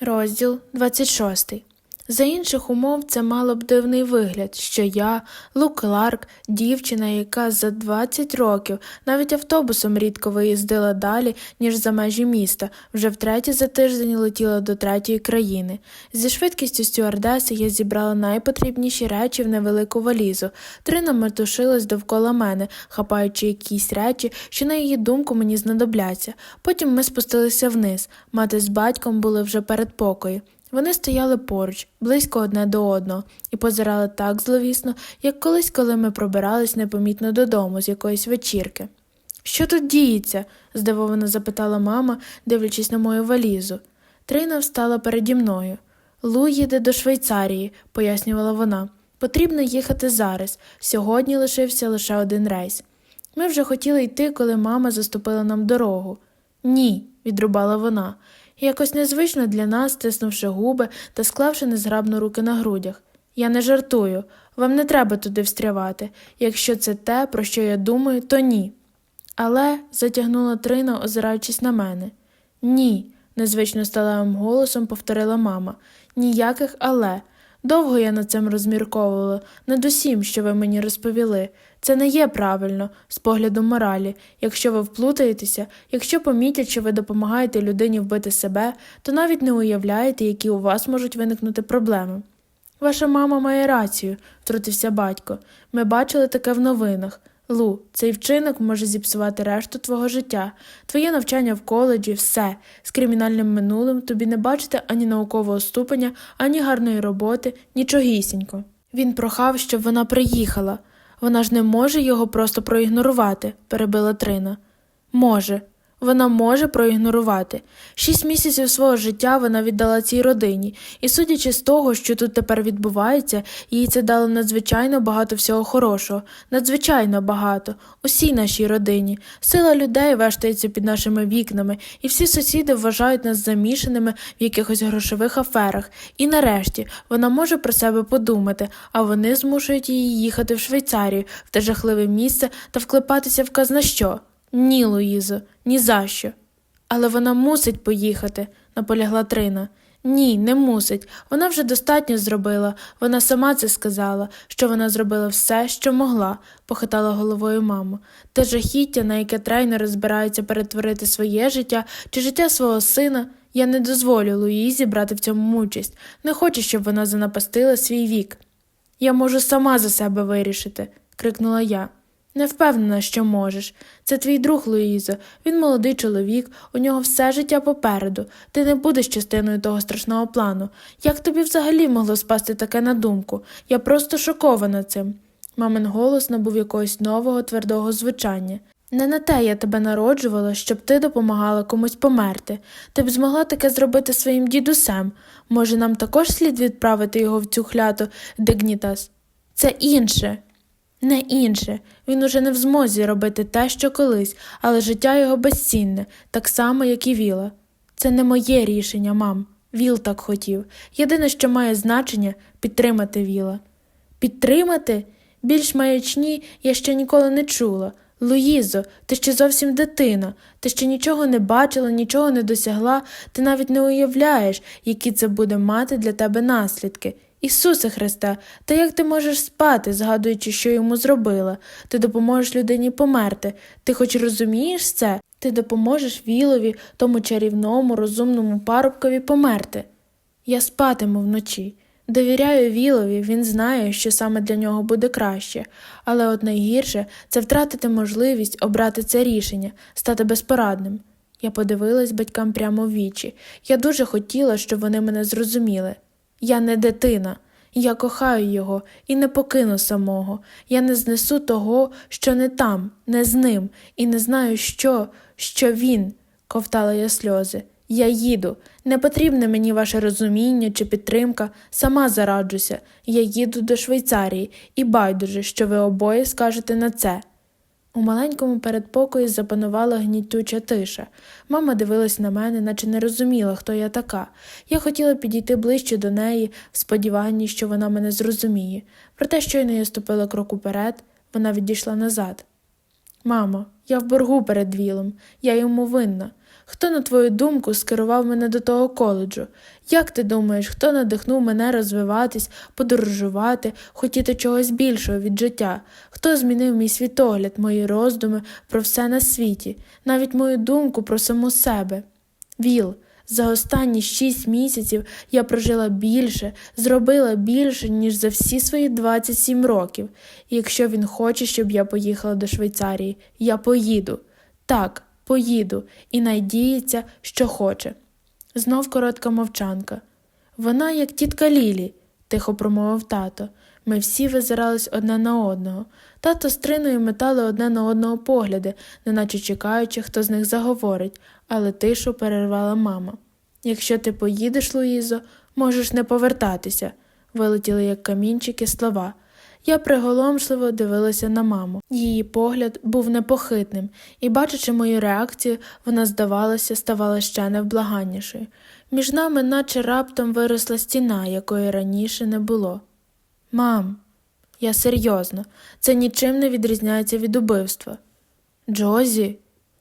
Розділ 26. За інших умов це мало б дивний вигляд, що я, Лу Кларк, дівчина, яка за 20 років навіть автобусом рідко виїздила далі, ніж за межі міста, вже втретє за тиждень летіла до третьої країни. Зі швидкістю стюардеси я зібрала найпотрібніші речі в невелику валізу. Трина метушилась довкола мене, хапаючи якісь речі, що на її думку мені знадобляться. Потім ми спустилися вниз. Мати з батьком були вже перед покою. Вони стояли поруч, близько одне до одного, і позирали так зловісно, як колись, коли ми пробирались непомітно додому з якоїсь вечірки. Що тут діється? здивовано запитала мама, дивлячись на мою валізу. Трина встала переді мною. Лу їде до Швейцарії, пояснювала вона. Потрібно їхати зараз. Сьогодні лишився лише один рейс. Ми вже хотіли йти, коли мама заступила нам дорогу. Ні, відрубала вона. Якось незвично для нас, стиснувши губи та склавши незграбно руки на грудях. Я не жартую, вам не треба туди встрявати. Якщо це те, про що я думаю, то ні. Але, затягнула Трина, озираючись на мене. Ні, незвично сталевим голосом повторила мама. Ніяких але. Довго я над цим розмірковувала, над усім, що ви мені розповіли. Це не є правильно, з погляду моралі. Якщо ви вплутаєтеся, якщо помітять, що ви допомагаєте людині вбити себе, то навіть не уявляєте, які у вас можуть виникнути проблеми. Ваша мама має рацію, втрутився батько. Ми бачили таке в новинах. Лу, цей вчинок може зіпсувати решту твого життя, твоє навчання в коледжі, все. З кримінальним минулим тобі не бачите ані наукового ступеня, ані гарної роботи, нічогісінько. Він прохав, щоб вона приїхала. Вона ж не може його просто проігнорувати, перебила Трина. Може. Вона може проігнорувати. Шість місяців свого життя вона віддала цій родині, і, судячи з того, що тут тепер відбувається, їй це дало надзвичайно багато всього хорошого, надзвичайно багато, усій нашій родині. Сила людей вештається під нашими вікнами, і всі сусіди вважають нас замішаними в якихось грошових аферах. І нарешті вона може про себе подумати, а вони змушують її їхати в Швейцарію, в те жахливе місце та вклепатися в казна що. Ні, Луїзо, ні за що. Але вона мусить поїхати, наполягла Трина. Ні, не мусить. Вона вже достатньо зробила. Вона сама це сказала, що вона зробила все, що могла, похитала головою мама. Те жахіття, на яке трейнер збирається перетворити своє життя чи життя свого сина. Я не дозволю Луїзі брати в цьому участь. Не хочу, щоб вона занапастила свій вік. Я можу сама за себе вирішити, крикнула я. Не впевнена, що можеш. Це твій друг Луїзо. Він молодий чоловік, у нього все життя попереду. Ти не будеш частиною того страшного плану. Як тобі взагалі могло спасти таке на думку? Я просто шокована цим. Мамин голос набув якогось нового твердого звучання. Не на те я тебе народжувала, щоб ти допомагала комусь померти. Ти б змогла таке зробити своїм дідусем. Може, нам також слід відправити його в цю хляту Дигнітас? Це інше. Не інше, він уже не в змозі робити те, що колись, але життя його безцінне, так само, як і Віла. Це не моє рішення, мам. Віл так хотів. Єдине, що має значення підтримати Віла. Підтримати? Більш маячні я ще ніколи не чула. Луїзо, ти ще зовсім дитина, ти ще нічого не бачила, нічого не досягла, ти навіть не уявляєш, які це буде мати для тебе наслідки. Ісусе Христе, та як ти можеш спати, згадуючи, що йому зробила? Ти допоможеш людині померти. Ти хоч розумієш це? Ти допоможеш Вілові, тому чарівному, розумному парубкові померти. Я спатиму вночі. Довіряю Вілові, він знає, що саме для нього буде краще, але от найгірше це втратити можливість обрати це рішення, стати безпорадним. Я подивилась батькам прямо в вічі. Я дуже хотіла, щоб вони мене зрозуміли. Я не дитина, я кохаю його і не покину самого. Я не знесу того, що не там, не з ним, і не знаю, що, що він, ковтала я сльози. Я їду. Не потрібне мені ваше розуміння чи підтримка, сама зараджуся. Я їду до Швейцарії і байдуже, що ви обоє скажете на це. У маленькому передпокої запанувала гнітюча тиша. Мама дивилась на мене, наче не розуміла, хто я така. Я хотіла підійти ближче до неї, в сподіванні, що вона мене зрозуміє. Проте, щойно я ступила крок уперед, вона відійшла назад. Мамо, я в боргу перед Вілом, я йому винна. Хто, на твою думку, скерував мене до того коледжу? Як ти думаєш, хто надихнув мене розвиватись, подорожувати, хотіти чогось більшого від життя? Хто змінив мій світогляд, мої роздуми про все на світі, навіть мою думку про саму себе? Віл, за останні шість місяців я прожила більше, зробила більше, ніж за всі свої 27 років. І якщо він хоче, щоб я поїхала до Швейцарії, я поїду. Так, поїду, і надіється, що хоче. Знов коротка мовчанка. Вона, як тітка Лілі, тихо промовив тато. Ми всі визирались одне на одного. Тато з триною метали одне на одного погляди, неначе чекаючи, хто з них заговорить, але тишу перервала мама. Якщо ти поїдеш, Луїзо, можеш не повертатися, вилетіли як камінчики слова. Я приголомшливо дивилася на маму. Її погляд був непохитним, і, бачачи мою реакцію, вона, здавалося, ставала ще невблаганнішою. Між нами, наче раптом виросла стіна, якої раніше не було. Мам, я серйозно, це нічим не відрізняється від убивства. Джозі,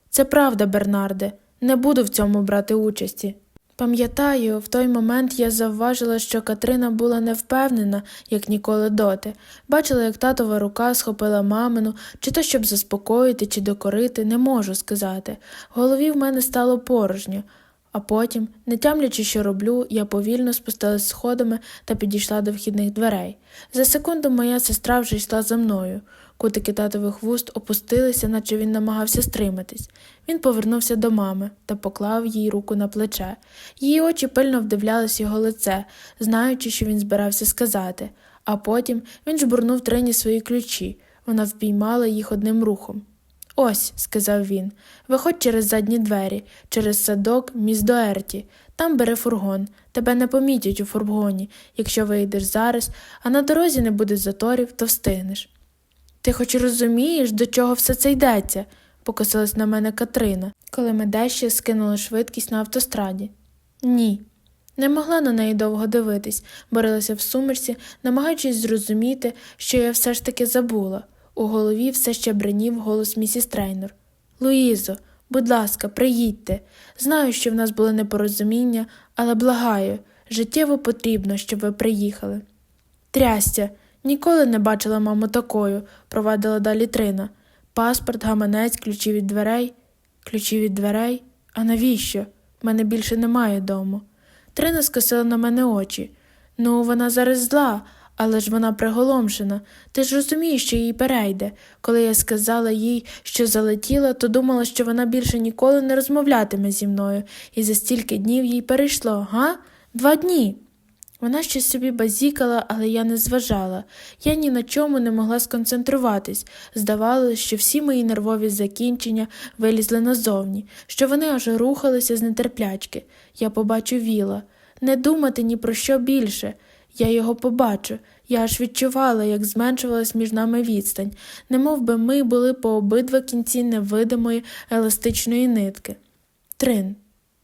це правда, Бернарде, не буду в цьому брати участі. Пам'ятаю, в той момент я завважила, що Катрина була невпевнена, як ніколи доти. Бачила, як татова рука схопила мамину, чи то щоб заспокоїти, чи докорити, не можу сказати. В голові в мене стало порожньо. А потім, не тямлячи, що роблю, я повільно спустилась сходами та підійшла до вхідних дверей. За секунду моя сестра вже йшла за мною. Кутики татових вуст опустилися, наче він намагався стриматись. Він повернувся до мами та поклав їй руку на плече. Її очі пильно вдивлялись його лице, знаючи, що він збирався сказати, а потім він жбурнув трині свої ключі. Вона впіймала їх одним рухом. Ось, сказав він, виходь через задні двері, через садок до Там бери фургон. Тебе не помітять у фургоні. Якщо вийдеш зараз, а на дорозі не буде заторів, то встигнеш. Ти хоч розумієш, до чого все це йдеться? покосилась на мене Катрина, коли ми дещо скинули швидкість на автостраді. Ні. Не могла на неї довго дивитись, борилася в сумерці, намагаючись зрозуміти, що я все ж таки забула. У голові все ще бринів голос місіс Трейнор. Луїзо, будь ласка, приїдьте. Знаю, що в нас були непорозуміння, але благаю, життєво потрібно, щоб ви приїхали. Трястя, ніколи не бачила маму такою, провадила далі Трина. Паспорт, гаманець, ключі від дверей. Ключі від дверей? А навіщо? В мене більше немає дому. Трина скосила на мене очі. Ну, вона зараз зла, але ж вона приголомшена. Ти ж розумієш, що їй перейде. Коли я сказала їй, що залетіла, то думала, що вона більше ніколи не розмовлятиме зі мною, і за стільки днів їй перейшло, га? Два дні. Вона щось собі базікала, але я не зважала. Я ні на чому не могла сконцентруватись. Здавалося, що всі мої нервові закінчення вилізли назовні, що вони аж рухалися з нетерплячки. Я побачу віла. Не думати ні про що більше. Я його побачу. Я аж відчувала, як зменшувалась між нами відстань, немов би ми були по обидва кінці невидимої еластичної нитки. Трин.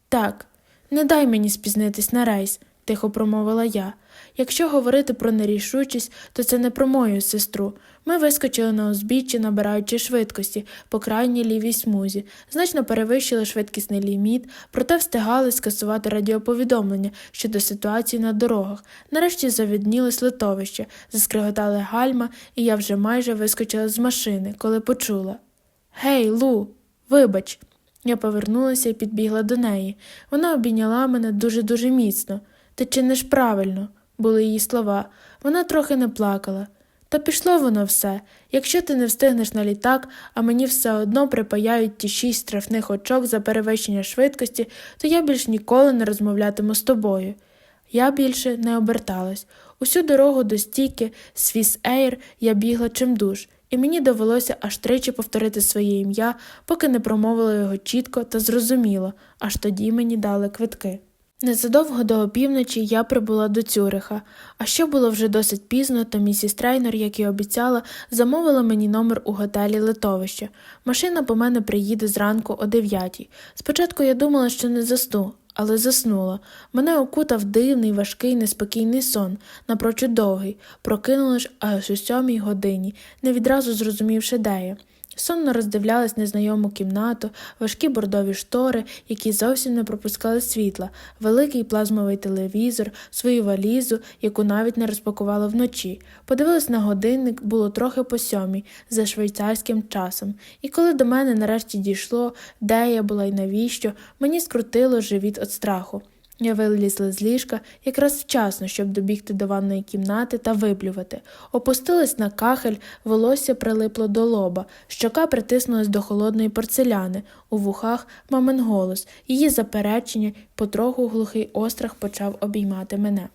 Так, не дай мені спізнитись на рейс тихо промовила я. Якщо говорити про нерішучість, то це не про мою сестру. Ми вискочили на узбіччя, набираючи швидкості по крайній лівій смузі, значно перевищили швидкісний ліміт, проте встигали скасувати радіоповідомлення щодо ситуації на дорогах. Нарешті завіднілось литовище, заскриготали гальма, і я вже майже вискочила з машини, коли почула Гей, Лу, вибач. Я повернулася і підбігла до неї. Вона обійняла мене дуже дуже міцно. Ти чиниш правильно, були її слова. Вона трохи не плакала. Та пішло воно все. Якщо ти не встигнеш на літак, а мені все одно припаяють ті шість штрафних очок за перевищення швидкості, то я більш ніколи не розмовлятиму з тобою. Я більше не оберталась. Усю дорогу до стійки Свіс Ейр я бігла чимдуж, і мені довелося аж тричі повторити своє ім'я, поки не промовила його чітко та зрозуміло, аж тоді мені дали квитки. Незадовго до опівночі я прибула до Цюриха, а що було вже досить пізно, то місіс Трейнер, як і обіцяла, замовила мені номер у готелі литовище. Машина по мене приїде зранку о дев'ятій. Спочатку я думала, що не засну, але заснула. Мене окутав дивний, важкий, неспокійний сон, напрочуд довгий, прокинула ж аж у сьомій годині, не відразу зрозумівши, де я. Сонно роздивлялась незнайому кімнату, важкі бордові штори, які зовсім не пропускали світла, великий плазмовий телевізор, свою валізу, яку навіть не розпакувала вночі. Подивилась на годинник, було трохи по сьомій, за швейцарським часом. І коли до мене нарешті дійшло, де я була і навіщо, мені скрутило живіт від страху. Я вилізла з ліжка якраз вчасно, щоб добігти до ванної кімнати та виблювати. Опустилась на кахель, волосся прилипло до лоба, щока притиснулась до холодної порцеляни, у вухах мамин голос, її заперечення, потроху глухий острах почав обіймати мене.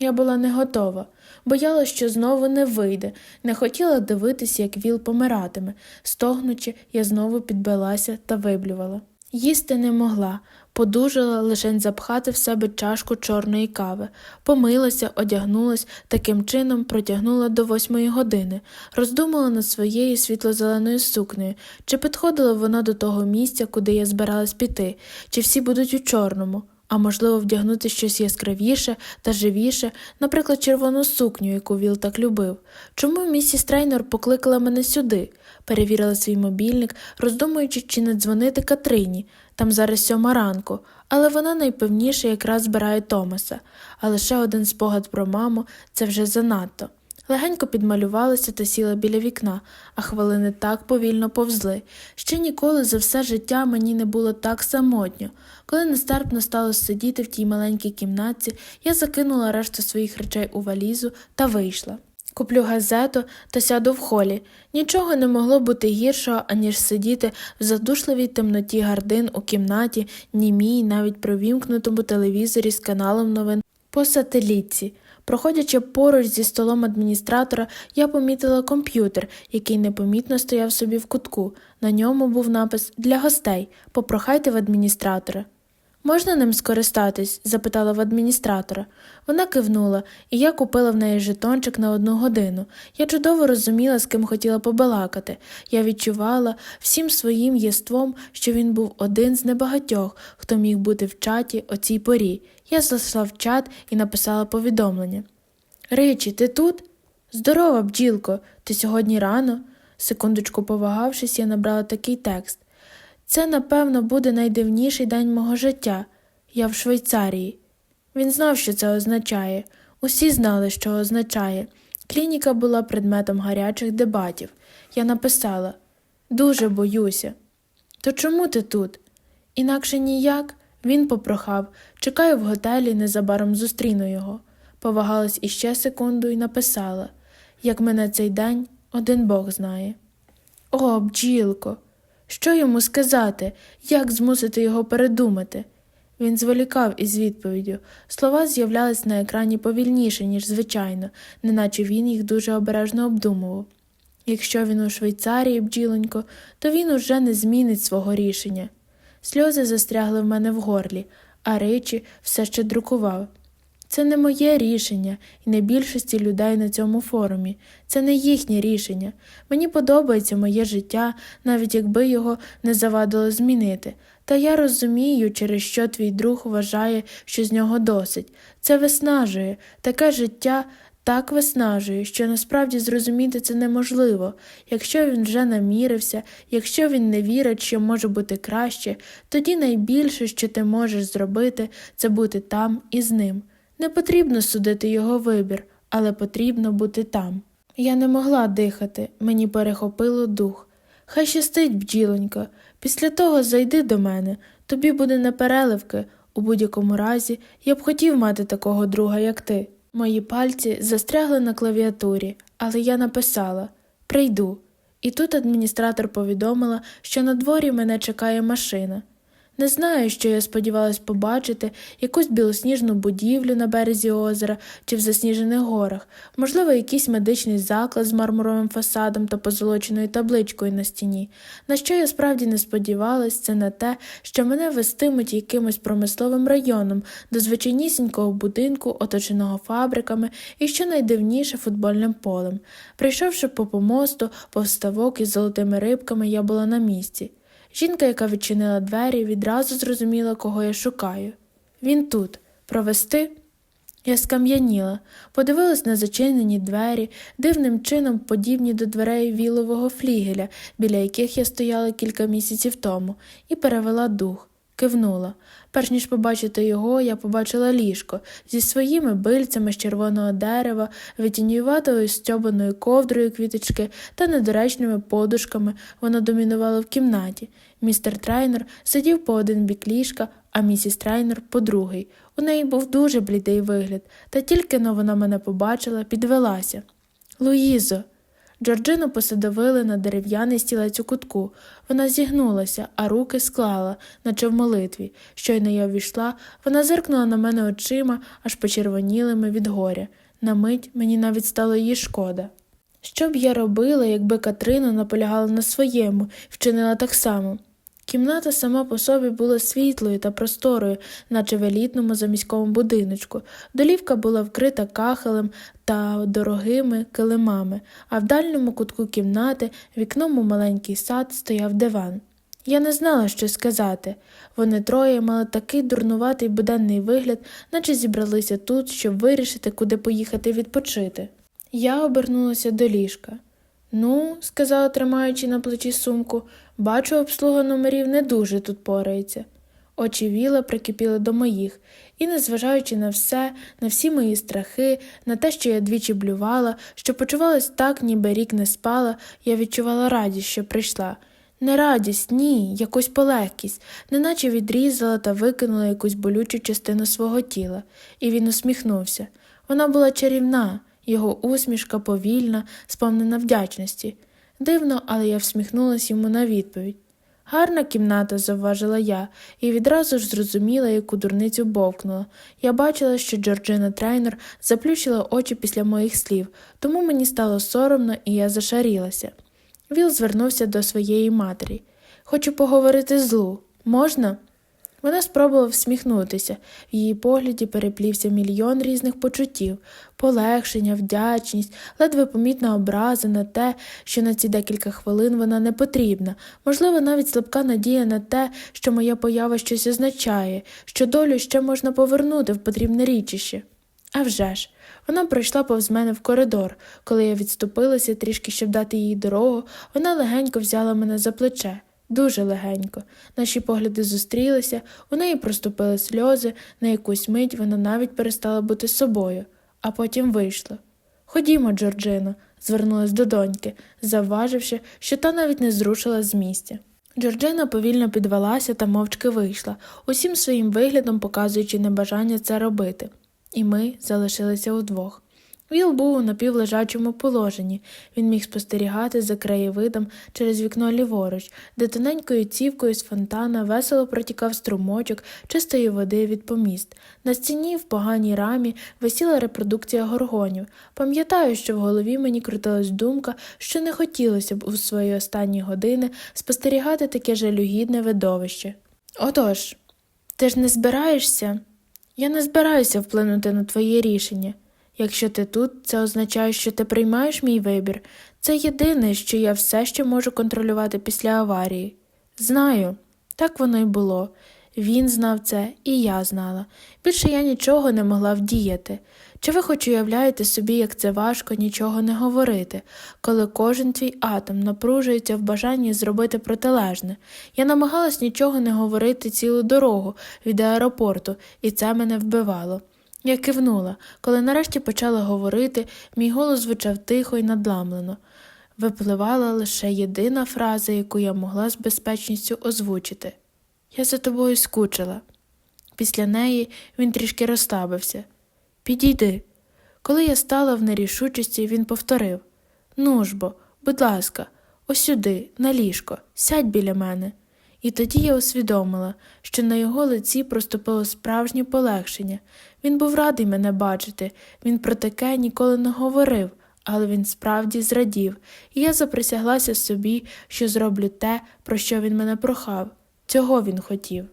Я була не готова, боялась, що знову не вийде, не хотіла дивитися, як віл помиратиме. Стогнучи, я знову підбилася та виблювала. Їсти не могла, подужала лише запхати в себе чашку чорної кави, помилася, одягнулась, таким чином протягнула до восьмої години, роздумала над своєю світло-зеленою сукнею, чи підходила вона до того місця, куди я збиралась піти, чи всі будуть у чорному. А можливо, вдягнути щось яскравіше та живіше, наприклад, червону сукню, яку Віл так любив. Чому місіс Трейнор покликала мене сюди? Перевірила свій мобільник, роздумуючи, чи не дзвонити Катрині. Там зараз сьома ранку, але вона найпевніше якраз збирає Томаса. А лише один спогад про маму це вже занадто. Легенько підмалювалася та сіла біля вікна, а хвилини так повільно повзли. Ще ніколи за все життя мені не було так самотньо. Коли нестерпно стало сидіти в тій маленькій кімнатці, я закинула решту своїх речей у валізу та вийшла. Куплю газету та сяду в холі. Нічого не могло бути гіршого, аніж сидіти в задушливій темноті гардин у кімнаті, німій, навіть при вімкнутому телевізорі з каналом новин по сателітці. Проходячи поруч зі столом адміністратора, я помітила комп'ютер, який непомітно стояв собі в кутку. На ньому був напис Для гостей. Попрохайте в адміністратора. Можна ним скористатись? запитала в адміністратора. Вона кивнула, і я купила в неї жетончик на одну годину. Я чудово розуміла, з ким хотіла побалакати. Я відчувала всім своїм єством, що він був один з небагатьох, хто міг бути в чаті о цій порі. Я зайшла в чат і написала повідомлення. Ричі, ти тут? Здорова, бджілко, ти сьогодні рано? Секундочку повагавшись, я набрала такий текст. Це, напевно, буде найдивніший день мого життя. Я в Швейцарії. Він знав, що це означає. Усі знали, що означає. Клініка була предметом гарячих дебатів. Я написала Дуже боюся. То чому ти тут? Інакше ніяк. Він попрохав чекаю в готелі, незабаром зустріну його. Повагалась іще секунду і написала як мене цей день один Бог знає. О, бджілко! Що йому сказати, як змусити його передумати? Він зволікав із відповіддю. Слова з'являлись на екрані повільніше, ніж звичайно, неначе він їх дуже обережно обдумував. Якщо він у Швейцарії, бджілонько, то він уже не змінить свого рішення. Сльози застрягли в мене в горлі, а речі все ще друкував. Це не моє рішення і не більшості людей на цьому форумі. Це не їхнє рішення. Мені подобається моє життя, навіть якби його не завадило змінити. Та я розумію, через що твій друг вважає, що з нього досить. Це виснажує, таке життя так виснажує, що насправді зрозуміти це неможливо. Якщо він вже намірився, якщо він не вірить, що може бути краще, тоді найбільше, що ти можеш зробити, це бути там і з ним. Не потрібно судити його вибір, але потрібно бути там. Я не могла дихати, мені перехопило дух. Хай щастить, бджілонько, після того зайди до мене, тобі буде непереливки. У будь-якому разі я б хотів мати такого друга, як ти. Мої пальці застрягли на клавіатурі, але я написала Прийду. І тут адміністратор повідомила, що на дворі мене чекає машина. Не знаю, що я сподівалась побачити якусь білосніжну будівлю на березі озера чи в засніжених горах, можливо, якийсь медичний заклад з мармуровим фасадом та позолоченою табличкою на стіні. На що я справді не сподівалась, це на те, що мене вестимуть якимось промисловим районом до звичайнісінького будинку, оточеного фабриками і, що найдивніше, футбольним полем. Прийшовши по помосту, повставок із золотими рибками, я була на місці. Жінка, яка відчинила двері, відразу зрозуміла, кого я шукаю. Він тут. Провести? Я скам'яніла, подивилась на зачинені двері, дивним чином подібні до дверей вілового флігеля, біля яких я стояла кілька місяців тому, і перевела дух, кивнула. Перш ніж побачити його, я побачила ліжко зі своїми бильцями з червоного дерева, витінюватою стьобаною ковдрою квіточки та недоречними подушками. Воно домінувало в кімнаті. Містер Трайнер сидів по один бік ліжка, а місіс Трайнер по другий. У неї був дуже блідий вигляд, та тільки но вона мене побачила, підвелася. Луїзо. Джорджину посадовили на дерев'яний стілець у кутку. Вона зігнулася, а руки склала, наче в молитві. Щойно я ввійшла, вона зиркнула на мене очима, аж почервонілими від горя. На мить мені навіть стало її шкода. Що б я робила, якби Катрина наполягала на своєму вчинила так само? Кімната сама по собі була світлою та просторою, наче в елітному заміському будиночку. Долівка була вкрита кахелем та дорогими килимами, а в дальньому кутку кімнати, вікном у маленький сад, стояв диван. Я не знала, що сказати. Вони троє мали такий дурнуватий буденний вигляд, наче зібралися тут, щоб вирішити, куди поїхати відпочити. Я обернулася до ліжка. Ну, сказала, тримаючи на плечі сумку, бачу, обслуга номерів не дуже тут порається. Очі віла прикипіли до моїх, і, незважаючи на все, на всі мої страхи, на те, що я двічі блювала, що почувалась так, ніби рік не спала, я відчувала радість, що прийшла. Не радість, ні, якусь полегкість, неначе відрізала та викинула якусь болючу частину свого тіла, і він усміхнувся. Вона була чарівна. Його усмішка повільна, сповнена вдячності. Дивно, але я всміхнулась йому на відповідь. Гарна кімната, завважила я, і відразу ж зрозуміла, яку дурницю бовкнула. Я бачила, що Джорджина Трейнер заплющила очі після моїх слів, тому мені стало соромно, і я зашарілася. Віл звернувся до своєї матері. Хочу поговорити з Лу. Можна? Вона спробувала всміхнутися, в її погляді переплівся мільйон різних почуттів полегшення, вдячність, ледве помітна образа на те, що на ці декілька хвилин вона не потрібна, можливо, навіть слабка надія на те, що моя поява щось означає, що долю ще можна повернути в потрібне річище. А вже ж, вона пройшла повз мене в коридор. Коли я відступилася трішки, щоб дати їй дорогу, вона легенько взяла мене за плече. Дуже легенько. Наші погляди зустрілися, у неї проступили сльози, на якусь мить вона навіть перестала бути собою, а потім вийшла. Ходімо, Джорджино, звернулась до доньки, завваживши, що та навіть не зрушила з місця. Джорджина повільно підвелася та мовчки вийшла, усім своїм виглядом показуючи небажання це робити, і ми залишилися удвох. Віл був у напівлежачому положенні. Він міг спостерігати за краєвидом через вікно ліворуч, де тоненькою цівкою з фонтана весело протікав струмочок чистої води від поміст. На стіні в поганій рамі висіла репродукція горгонів. Пам'ятаю, що в голові мені крутилась думка, що не хотілося б у свої останні години спостерігати таке жалюгідне видовище. Отож, ти ж не збираєшся? Я не збираюся вплинути на твоє рішення. Якщо ти тут, це означає, що ти приймаєш мій вибір. Це єдине, що я все ще можу контролювати після аварії. Знаю, так воно й було. Він знав це, і я знала. Більше я нічого не могла вдіяти. Чи ви хоч уявляєте собі, як це важко нічого не говорити, коли кожен твій атом напружується в бажанні зробити протилежне? Я намагалась нічого не говорити цілу дорогу від аеропорту, і це мене вбивало. Я кивнула, коли нарешті почала говорити, мій голос звучав тихо і надламлено. Випливала лише єдина фраза, яку я могла з безпечністю озвучити Я за тобою скучила. Після неї він трішки розслабився. Підійди. Коли я стала в нерішучості, він повторив Ну ж будь ласка, ось сюди, на ліжко, сядь біля мене. І тоді я усвідомила, що на його лиці проступило справжнє полегшення. Він був радий мене бачити, він про таке ніколи не говорив, але він справді зрадів, і я заприсяглася собі, що зроблю те, про що він мене прохав. Цього він хотів.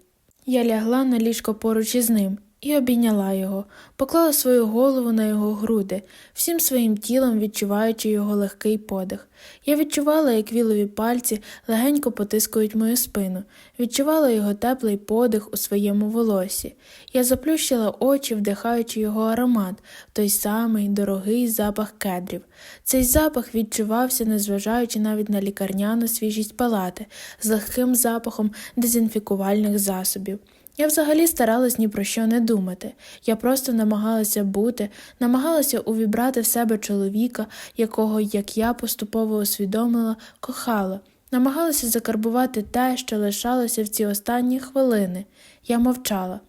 Я лягла на ліжко поруч із ним, і обійняла його, поклала свою голову на його груди, всім своїм тілом відчуваючи його легкий подих. Я відчувала, як вілові пальці легенько потискують мою спину, відчувала його теплий подих у своєму волосі. Я заплющила очі, вдихаючи його аромат, той самий дорогий запах кедрів. Цей запах відчувався, незважаючи навіть на лікарняну свіжість палати, з легким запахом дезінфікувальних засобів. Я взагалі старалась ні про що не думати. Я просто намагалася бути, намагалася увібрати в себе чоловіка, якого, як я поступово усвідомила, кохала, намагалася закарбувати те, що лишалося в ці останні хвилини. Я мовчала.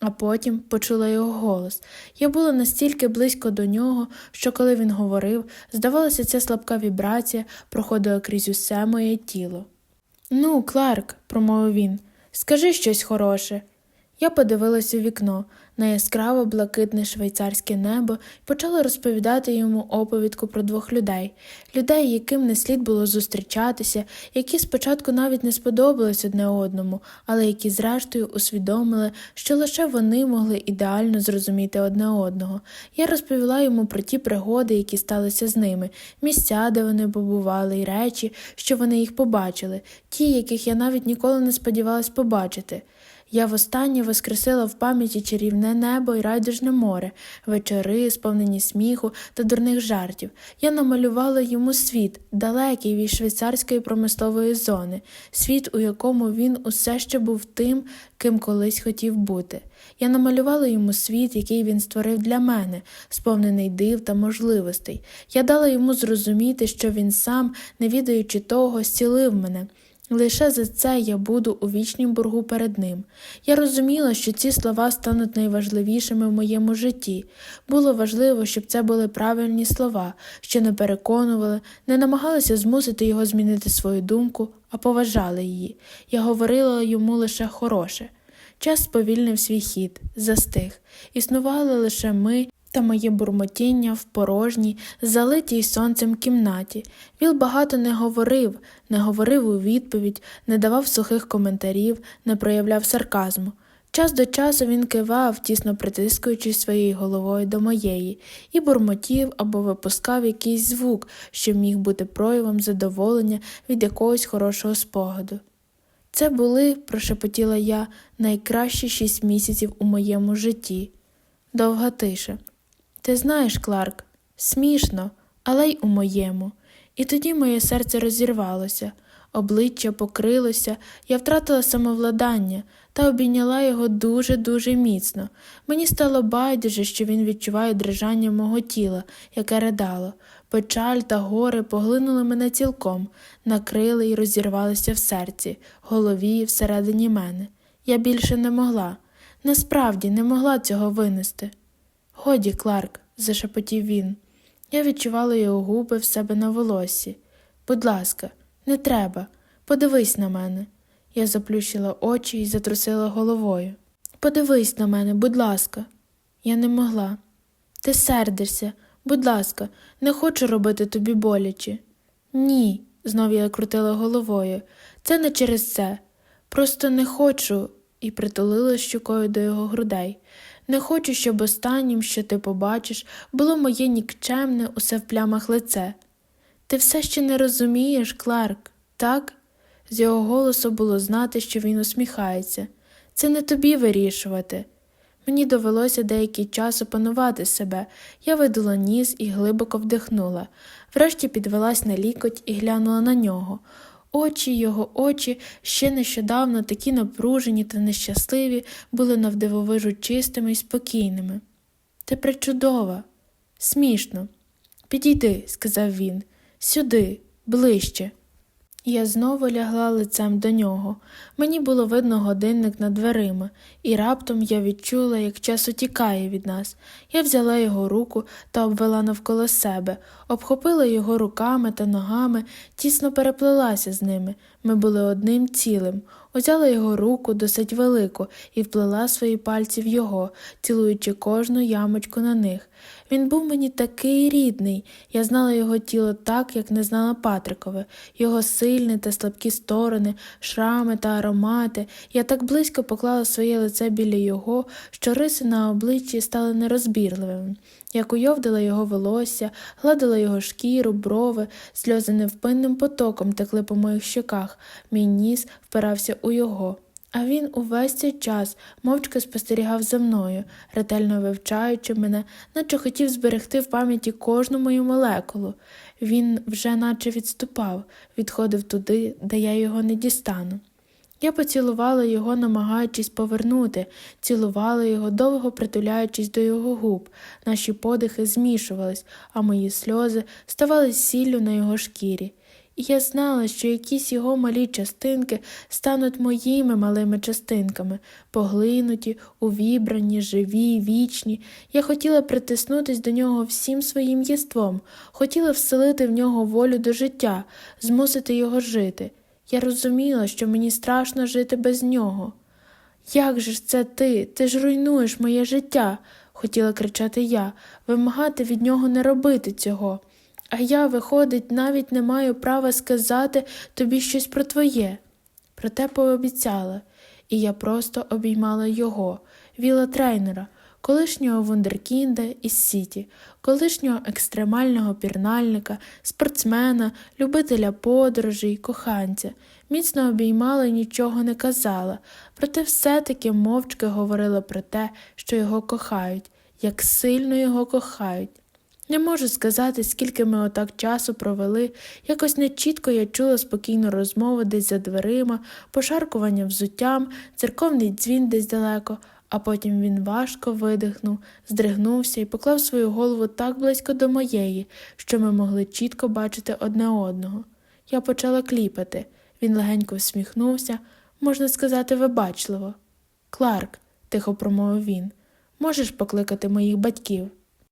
А потім почула його голос. Я була настільки близько до нього, що коли він говорив, здавалося, ця слабка вібрація проходила крізь усе моє тіло. Ну, Кларк, промовив він, скажи щось хороше. Я подивилась у вікно на яскраво блакитне швейцарське небо і почала розповідати йому оповідку про двох людей, людей, яким не слід було зустрічатися, які спочатку навіть не сподобались одне одному, але які зрештою усвідомили, що лише вони могли ідеально зрозуміти одне одного. Я розповіла йому про ті пригоди, які сталися з ними, місця, де вони побували, і речі, що вони їх побачили, ті, яких я навіть ніколи не сподівалась побачити. Я востаннє воскресила в пам'яті чарівне небо і райдужне море, вечори, сповнені сміху та дурних жартів. Я намалювала йому світ, далекий від швейцарської промислової зони, світ, у якому він усе ще був тим, ким колись хотів бути. Я намалювала йому світ, який він створив для мене, сповнений див та можливостей. Я дала йому зрозуміти, що він сам, не відаючи того, зцілив мене. Лише за це я буду у вічнім боргу перед ним. Я розуміла, що ці слова стануть найважливішими в моєму житті. Було важливо, щоб це були правильні слова, що не переконували, не намагалися змусити його змінити свою думку, а поважали її. Я говорила йому лише хороше. Час сповільнив свій хід, застиг. Існували лише ми та моє бурмотіння в порожній, залитій сонцем кімнаті. Віл багато не говорив, не говорив у відповідь, не давав сухих коментарів, не проявляв сарказму. Час до часу він кивав, тісно притискуючись своєю головою до моєї, і бурмотів або випускав якийсь звук, що міг бути проявом задоволення від якогось хорошого спогаду. Це були, прошепотіла я, найкращі шість місяців у моєму житті. Довга тиша. Ти знаєш, Кларк, смішно, але й у моєму. І тоді моє серце розірвалося, обличчя покрилося, я втратила самовладання та обійняла його дуже-дуже міцно. Мені стало байдуже, що він відчуває дрижання мого тіла, яке ридало. Печаль та горе поглинули мене цілком, накрили і розірвалися в серці, голові всередині мене. Я більше не могла, насправді не могла цього винести. Годі, Кларк, зашепотів він. Я відчувала його губи в себе на волосі. Будь ласка, не треба, подивись на мене. Я заплющила очі і затрусила головою. Подивись на мене, будь ласка. Я не могла. Ти сердишся, будь ласка, не хочу робити тобі боляче. Ні, знов я крутила головою. Це не через це. Просто не хочу, і притулила щукою до його грудей. Не хочу, щоб останнім, що ти побачиш, було моє нікчемне усе в плямах лице. Ти все ще не розумієш, Кларк, так? З його голосу було знати, що він усміхається. Це не тобі вирішувати. Мені довелося деякий час опанувати себе. Я видула ніс і глибоко вдихнула. Врешті підвелась на лікоть і глянула на нього. Очі його очі, ще нещодавно такі напружені та нещасливі, були навдивовижу чистими й спокійними. Ти причудова, смішно. Підійди, сказав він, сюди, ближче. Я знову лягла лицем до нього. Мені було видно годинник над дверима, і раптом я відчула, як час утікає від нас. Я взяла його руку та обвела навколо себе, обхопила його руками та ногами, тісно переплелася з ними. Ми були одним цілим. Узяла його руку досить велику і вплела свої пальці в його, цілуючи кожну ямочку на них. Він був мені такий рідний. Я знала його тіло так, як не знала Патрикове, його сильні та слабкі сторони, шрами та аромати. Я так близько поклала своє лице біля його, що риси на обличчі стали нерозбірливими. Я куйовдила його волосся, гладила його шкіру, брови, сльози невпинним потоком текли по моїх щоках, мій ніс впирався у його. А він увесь цей час мовчки спостерігав за мною, ретельно вивчаючи мене, наче хотів зберегти в пам'яті кожну мою молекулу. Він вже наче відступав, відходив туди, де я його не дістану. Я поцілувала його, намагаючись повернути, цілувала його, довго притуляючись до його губ. Наші подихи змішувались, а мої сльози ставали сіллю на його шкірі. І я знала, що якісь його малі частинки стануть моїми малими частинками, поглинуті, увібрані, живі, вічні. Я хотіла притиснутись до нього всім своїм єством, хотіла вселити в нього волю до життя, змусити його жити. Я розуміла, що мені страшно жити без нього. Як же ж це ти? Ти ж руйнуєш моє життя, хотіла кричати я, вимагати від нього не робити цього. А я, виходить, навіть не маю права сказати тобі щось про твоє. Проте пообіцяла, і я просто обіймала його, віла тренера, колишнього вундеркінда із Сіті, колишнього екстремального пірнальника, спортсмена, любителя подорожей, коханця. Міцно обіймала і нічого не казала, проте все-таки мовчки говорила про те, що його кохають, як сильно його кохають. Не можу сказати, скільки ми отак часу провели, якось нечітко я чула спокійну розмову десь за дверима, пошаркування взуттям, церковний дзвін десь далеко, а потім він важко видихнув, здригнувся і поклав свою голову так близько до моєї, що ми могли чітко бачити одне одного. Я почала кліпати. Він легенько всміхнувся, можна сказати, вибачливо. Кларк, тихо промовив він, можеш покликати моїх батьків?